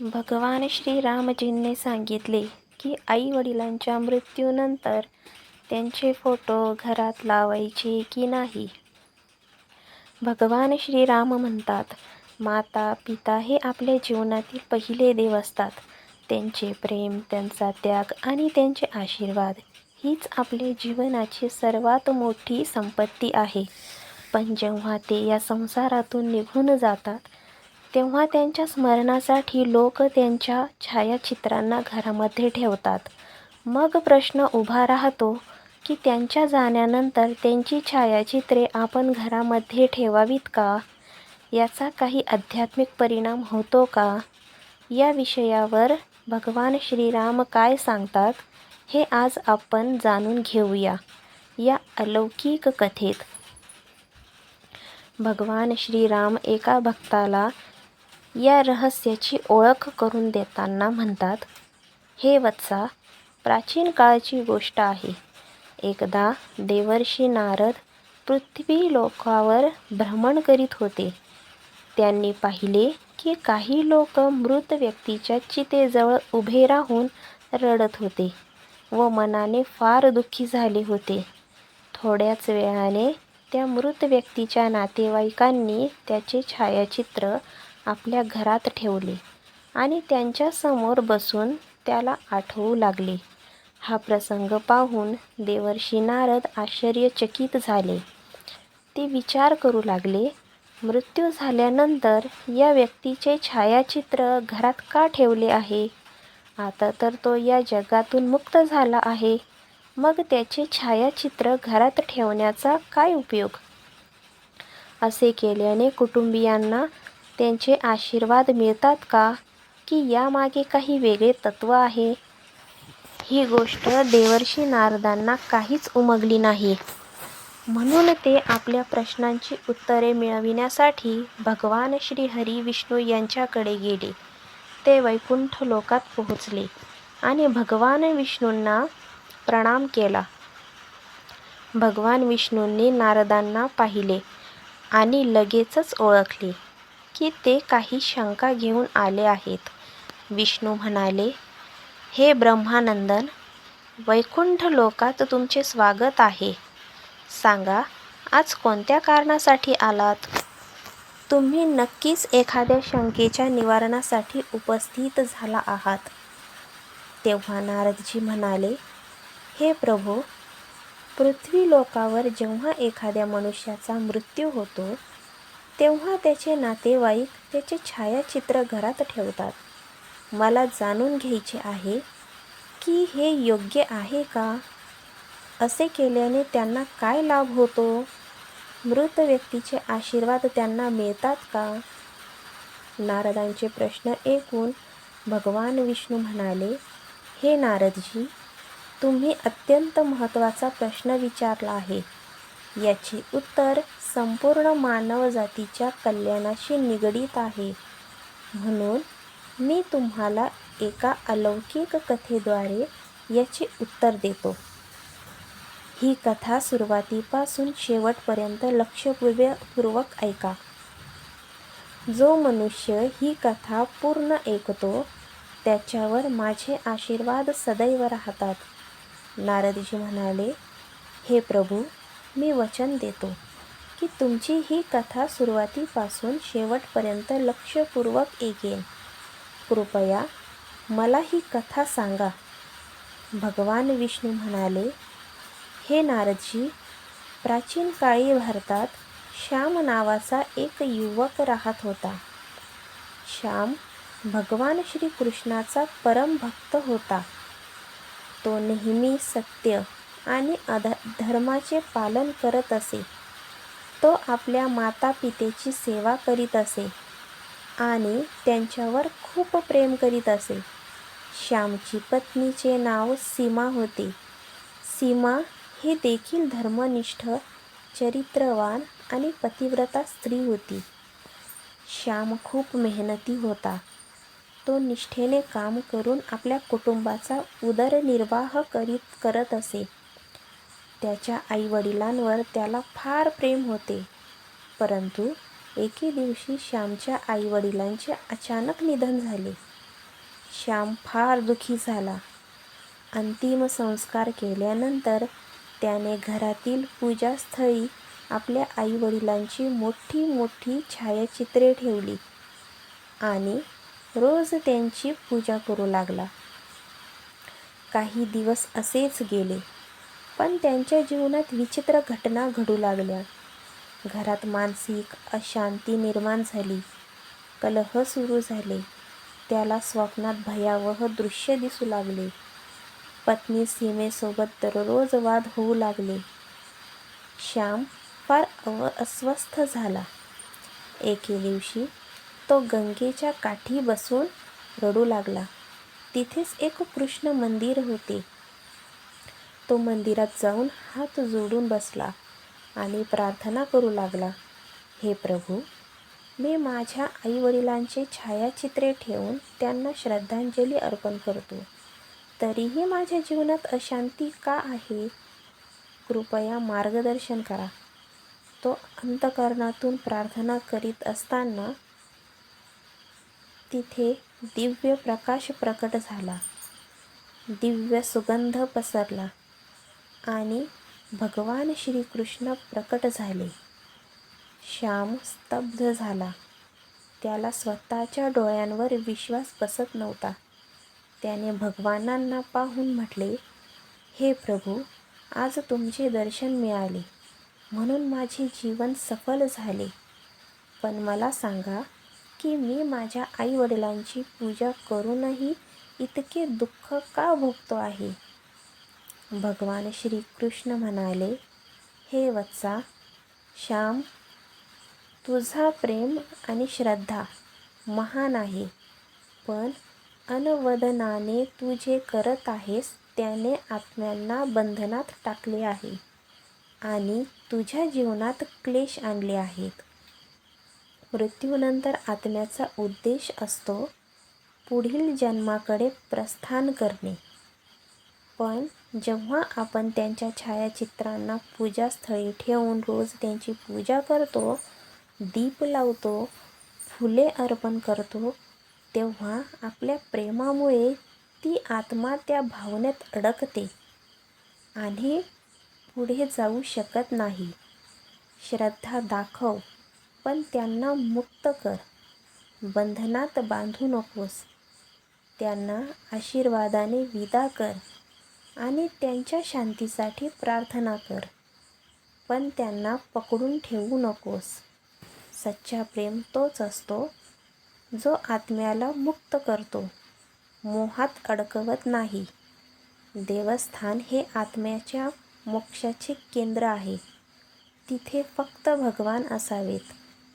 भगवान श्रीरामजींनी सांगितले की आई वडिलांच्या मृत्यूनंतर त्यांचे फोटो घरात लावायचे की नाही? भगवान श्रीराम म्हणतात माता पिता हे आपल्या जीवनातील पहिले देव असतात. त्यांचे प्रेम त्यांचा त्याग आणि त्यांचे आशीर्वाद हीच आपल्या जीवनाची सर्वात मोठी संपत्ती आहे. पण जेव्हा ते या संसारातून निघून जातात तेव्हा त्यांच्या स्मरणासाठी लोक त्यांच्या छायाचित्रांना घरामध्ये ठेवतात. मग प्रश्न उभा राहतो की त्यांच्या जाण्यानंतर त्यांची छायाचित्रे आपण घरामध्ये ठेवावीत का? याचा काही आध्यात्मिक परिणाम होतो का? या विषयावर भगवान श्रीराम काय सांगतात हे आज आपण जाणून घेऊया. या अलौकिक कथेत. भगवान श्रीराम एका भक्ताला या रहस्याची ओळख करून देताना म्हणतात हे वत्सा प्राचीन काळची गोष्ट आहे. एकदा देवर्षी नारद पृथ्वी लोकावर भ्रमण करीत होते. त्यांनी पाहिले की काही लोक मृत व्यक्तीच्या चितेजवळ उभे राहून रडत होते व मनाने फार दुःखी झाले होते. थोड्याच वेळाने त्या मृत व्यक्तीच्या नातेवाईकांनी त्याचे छायाचित्र आपल्या घरात ठेवले आणि त्यांच्यासमोर बसून त्याला आठवू लागले. हा प्रसंग पाहून देवर्षी नारद आश्चर्यचकित झाले. ते विचार करू लागले मृत्यू झाल्यानंतर या व्यक्तीचे छायाचित्र घरात का ठेवले आहे? आता तर तो या जगातून मुक्त झाला आहे. मग त्याचे छायाचित्र घरात ठेवण्याचा काय उपयोग? असे केल्याने कुटुंबियांना त्यांचे आशीर्वाद मिळतात का? की यामागे काही वेगळे तत्त्व आहे? ही गोष्ट देवर्षी नारदांना काहीच उमगली नाही. म्हणून ते आपल्या प्रश्नांची उत्तरे मिळविण्यासाठी भगवान श्रीहरी विष्णू यांच्याकडे गेले. ते वैकुंठ लोकात पोहोचले आणि भगवान विष्णूंना प्रणाम केला. भगवान विष्णूंनी नारदांना पाहिले आणि लगेचच ओळखले. की ते काही शंका घेऊन आले आहेत. विष्णू म्हणाले हे ब्रह्मानंदन वैकुंठ लोकात तुमचे स्वागत आहे. सांगा आज कोणत्या कारणासाठी आलात? तुम्ही नक्कीच एखाद्या शंकेच्या निवारणासाठी उपस्थित झाला आहात. तेव्हा नारदजी म्हणाले हे प्रभू पृथ्वी लोकावर जेव्हा एखाद्या मनुष्याचा मृत्यू होतो तेव्हा त्याचे नातेवाईक त्याचे छायाचित्र घरात ठेवतात. मला जाणून घ्यायचे आहे की हे योग्य आहे का? असे केल्याने त्यांना काय लाभ होतो? मृत व्यक्तीचे आशीर्वाद त्यांना मिळतात का? नारदांचे प्रश्न ऐकून भगवान विष्णू म्हणाले हे नारदजी तुम्ही अत्यंत महत्त्वाचा प्रश्न विचारला आहे. याचे उत्तर संपूर्ण मानवजातीच्या कल्याणाशी निगडीत आहे. म्हणून मी तुम्हाला एका अलौकिक कथेद्वारे याचे उत्तर देतो. ही कथा सुरुवातीपासून शेवटपर्यंत लक्षपूर्वक ऐका. जो मनुष्य ही कथा पूर्ण ऐकतो त्याच्यावर माझे आशीर्वाद सदैव राहतात. नारदजी म्हणाले हे प्रभू मी वचन देतो. की तुमची ही कथा सुरुवातीपासून शेवटपर्यंत लक्षपूर्वक ऐकेन. कृपया मला ही कथा सांगा. भगवान विष्णू म्हणाले हे नारदजी प्राचीन काळी भारतात श्याम नावाचा एक युवक राहत होता. श्याम भगवान श्रीकृष्णाचा परम भक्त होता. तो नेहमी सत्य आणि अध धर्माचे पालन करत असे. तो आपल्या माता पितेची सेवा करीत असे आणि त्यांच्यावर खूप प्रेम करीत असे. श्यामची पत्नीचे नाव सीमा होते. सीमा हे देखील धर्मनिष्ठ चरित्रवान आणि पतिव्रता स्त्री होती. श्याम खूप मेहनती होता. तो निष्ठेने काम करून आपल्या कुटुंबाचा उदरनिर्वाह करीत करत असे. त्याच्या आईवडिलांवर त्याला फार प्रेम होते. परंतु एके दिवशी श्यामच्या आईवडिलांचे अचानक निधन झाले. श्याम फार दुखी झाला. अंतिम संस्कार केल्यानंतर त्याने घरातील पूजास्थळी आपल्या आईवडिलांची मोठी मोठी छायाचित्रे ठेवली आणि रोज त्यांची पूजा करू लागला. काही दिवस असेच गेले. पण त्यांच्या जीवनात विचित्र घटना घडू लागल्या. घरात मानसिक अशांती निर्माण झाली. कलह सुरू झाले. त्याला स्वप्नात भयावह दृश्य दिसू लागले. पत्नी सीमेसोबत दररोज वाद होऊ लागले. श्याम फार अव अस्वस्थ झाला. एके दिवशी तो गंगेच्या काठी बसून रडू लागला. तिथेच एक कृष्ण मंदिर होते. तो मंदिरात जाऊन हात जोडून बसला आणि प्रार्थना करू लागला हे प्रभू मी माझ्या आईवडिलांची छायाचित्रे ठेवून त्यांना श्रद्धांजली अर्पण करतो. तरीही माझ्या जीवनात अशांती का आहे? कृपया मार्गदर्शन करा. तो अंतकरणातून प्रार्थना करीत असताना तिथे दिव्य प्रकाश प्रकट झाला. दिव्य सुगंध पसरला. आणि भगवान श्रीकृष्ण प्रकट झाले. श्याम स्तब्ध झाला. त्याला स्वतःच्या डोळ्यांवर विश्वास बसत नव्हता. त्याने भगवानांना पाहून म्हटले हे प्रभू आज तुमचे दर्शन मिळाले. म्हणून माझे जीवन सफल झाले. पण मला सांगा की मी माझ्या आईवडिलांची पूजा करूनही इतके दुःख का भोगतो आहे? भगवान श्रीकृष्ण म्हणाले हे वत्सा श्याम तुझा प्रेम आणि श्रद्धा महान आहे पण अनवदनाने तू जे करत आहेस त्याने आत्म्यांना बंधनात टाकले आहे आणि तुझ्या जीवनात क्लेश आणले आहेत. मृत्यूनंतर आत्म्याचा उद्देश असतो पुढील जन्माकडे प्रस्थान करणे. पण जेव्हा आपण त्यांच्या छायाचित्रांना पूजास्थळी ठेवून रोज त्यांची पूजा करतो दीप लावतो फुले अर्पण करतो तेव्हा आपल्या प्रेमामुळे ती आत्मा त्या भावनेत अडकते आणि पुढे जाऊ शकत नाही. श्रद्धा दाखव पण त्यांना मुक्त कर. बंधनात बांधू नकोस. त्यांना आशीर्वादाने विदा कर. आणि त्यांच्या शांतीसाठी प्रार्थना कर. पण त्यांना पकडून ठेवू नकोस. सच्चा प्रेम तोच असतो जो आत्म्याला मुक्त करतो. मोहात अडकवत नाही. देवस्थान हे आत्म्याच्या मोक्षाचे केंद्र आहे. तिथे फक्त भगवान असावेत.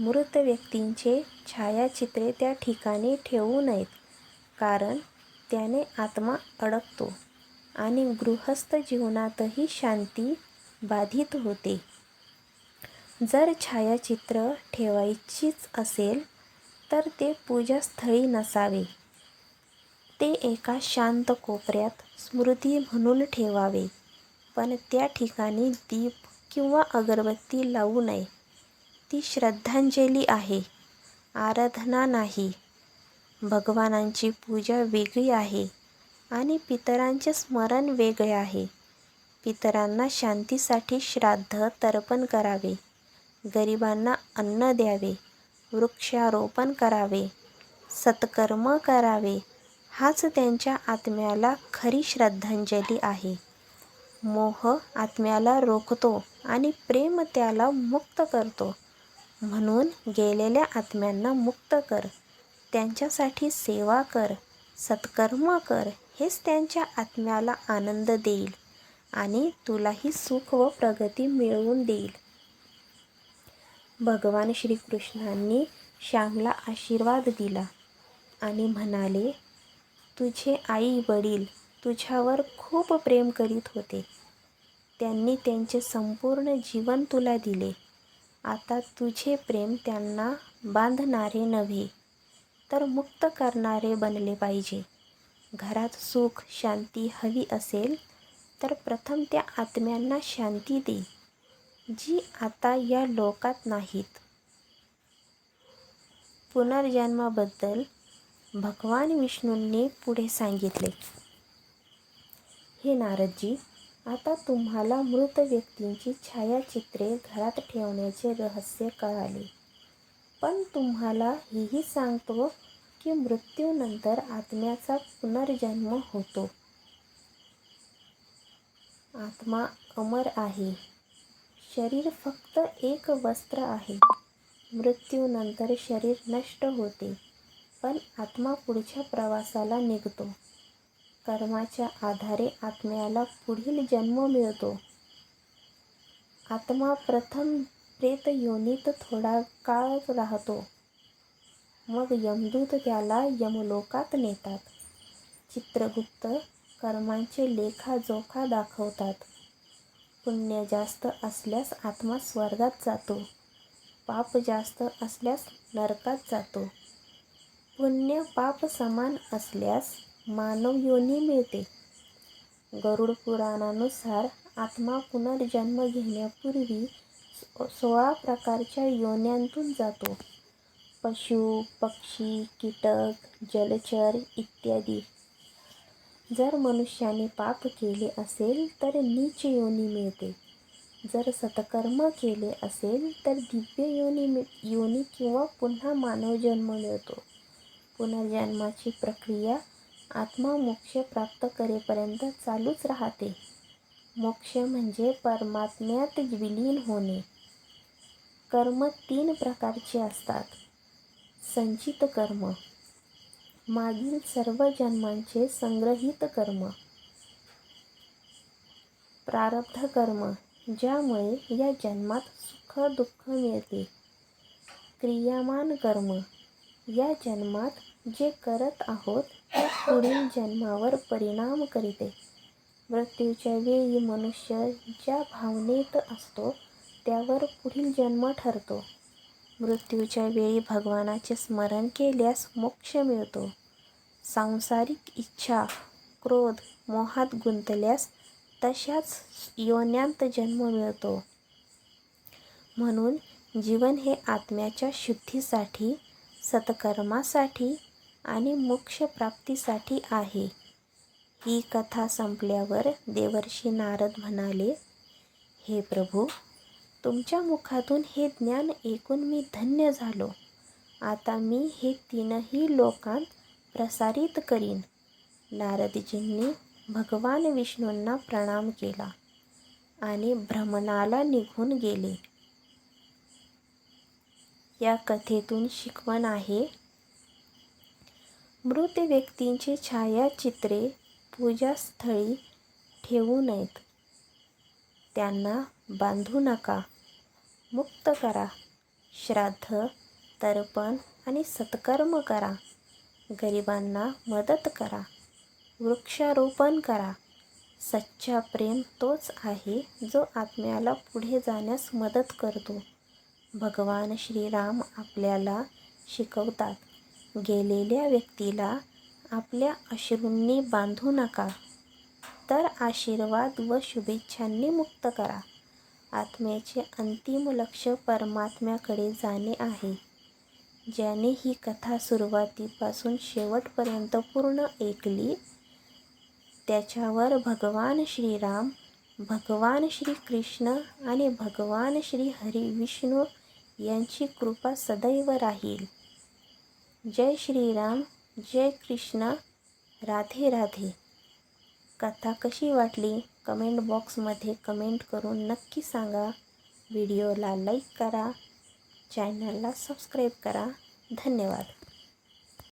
मृत व्यक्तींचे छायाचित्रे त्या ठिकाणी ठेवू नयेत कारण त्याने आत्मा अडकतो. आणि गृहस्थ जीवनातही शांती बाधित होते. जर छायाचित्र ठेवायचीच असेल तर ते पूजास्थळी नसावे. ते एका शांत कोपऱ्यात स्मृती म्हणून ठेवावे पण त्या ठिकाणी दीप किंवा अगरबत्ती लावू नये. ती श्रद्धांजली आहे आराधना नाही. भगवानांची पूजा वेगळी आहे. आणि पितरांचे स्मरण वेगळे आहे. पितरांना शांतीसाठी श्राद्ध तर्पण करावे. गरिबांना अन्न द्यावे. वृक्षारोपण करावे. सत्कर्म करावे. हाच त्यांच्या आत्म्याला खरी श्रद्धांजली आहे. मोह आत्म्याला रोखतो आणि प्रेम त्याला मुक्त करतो. म्हणून गेलेल्या आत्म्यांना मुक्त कर. त्यांच्यासाठी सेवा कर. सत्कर्म कर. हेच त्यांच्या आत्म्याला आनंद देईल आणि तुलाही सुख व प्रगती मिळवून देईल. भगवान श्रीकृष्णांनी श्यामला आशीर्वाद दिला आणि म्हणाले तुझे आई वडील तुझ्यावर खूप प्रेम करीत होते. त्यांनी त्यांचे संपूर्ण जीवन तुला दिले. आता तुझे प्रेम त्यांना बांधणारे नव्हे तर मुक्त करणारे बनले पाहिजे. घरात सुख शांती हवी असेल तर प्रथम त्या आत्म्यांना शांती दे जी आता या लोकात नाहीत. पुनर्जन्माबद्दल भगवान विष्णूंनी पुढे सांगितले. हे नारदजी आता तुम्हाला मृत व्यक्तींची छायाचित्रे घरात ठेवण्याचे रहस्य कळाले. पण तुम्हाला हेही सांगतो की मृत्यूनंतर आत्म्याचा पुनर्जन्म होतो. आत्मा अमर आहे. शरीर फक्त एक वस्त्र आहे. मृत्यूनंतर शरीर नष्ट होते पण आत्मा पुढच्या प्रवासाला निघतो. कर्माच्या आधारे आत्म्याला पुढील जन्म मिळतो. आत्मा प्रथम प्रेत योनीत थोडा काळ राहतो. मग यमदूत त्याला यमलोकात नेतात. चित्रगुप्त कर्मांचे लेखाजोखा दाखवतात. पुण्य जास्त असल्यास आत्मा स्वर्गात जातो. पाप जास्त असल्यास नरकात जातो. पुण्य पाप समान असल्यास मानव योनी मिळते. गरुड पुराणानुसार आत्मा पुनर्जन्म घेण्यापूर्वी सोळा प्रकारच्या योन्यांतून जातो. पशु पक्षी कीटक जलचर इत्यादी. जर मनुष्याने पाप केले असेल तर नीच योनी मिळते. जर सत्कर्म केले असेल तर दिव्य योनी योनी किंवा पुन्हा मानव जन्म मिळतो. पुनर्जन्माची प्रक्रिया आत्मा मोक्ष प्राप्त करेपर्यंत चालूच राहते. मोक्ष म्हणजे परमात्म्यात विलीन होणे. कर्म तीन प्रकारचे असतात. संचित कर्म. मागील सर्व जन्मांचे संग्रहित कर्म. प्रारब्ध कर्म ज्यामुळे या जन्मात सुख दुःख मिळते. क्रियामान कर्म या जन्मात जे करत आहोत ते पुढील जन्मावर परिणाम करीते. मृत्यूच्या वेळी मनुष्य ज्या भावनेत असतो त्यावर पुढील जन्म ठरतो. मृत्यूच्या वेळी भगवानाचे स्मरण केल्यास मोक्ष मिळतो. सांसारिक इच्छा क्रोध मोहात गुंतल्यास तशाच योन्यांत जन्म मिळतो. म्हणून जीवन हे आत्म्याच्या शुद्धीसाठी सत्कर्मासाठी आणि मोक्षप्राप्तीसाठी आहे. ही कथा संपल्यावर देवर्षी नारद म्हणाले हे प्रभू तुमच्या मुखातून हे ज्ञान ऐकून मी धन्य झालो. आता मी हे तीनही लोकांत प्रसारित करीन. नारदजींनी भगवान विष्णूंना प्रणाम केला आणि भ्रमणाला निघून गेले. या कथेतून शिकवण आहे मृत व्यक्तींची छायाचित्रे पूजास्थळी ठेवू नयेत. त्यांना बांधू नका. मुक्त करा. श्राद्ध तर्पण आणि सत्कर्म करा. गरिबांना मदत करा. वृक्षारोपण करा. सच्चा प्रेम तोच आहे जो आत्म्याला पुढे जाण्यास मदत करतो. भगवान श्रीराम आपल्याला शिकवतात गेलेल्या व्यक्तीला आपल्या अश्रूंनी बांधू नका. तर आशीर्वाद व शुभेच्छांनी मुक्त करा. आत्म्याचे अंतिम लक्ष परमात्म्याकडे जाणे आहे. ज्याने ही कथा सुरुवातीपासून शेवटपर्यंत पूर्ण ऐकली त्याच्यावर भगवान श्रीराम भगवान श्री कृष्ण आणि भगवान श्री हरी विष्णू यांची कृपा सदैव राहील. जय श्रीराम जय कृष्ण. राधे राधे. कथा कशी वाटली? कमेंट बॉक्समध्ये कमेंट करून नक्की सांगा. व्हिडिओला लाईक करा. चॅनलला सबस्क्राईब करा. धन्यवाद.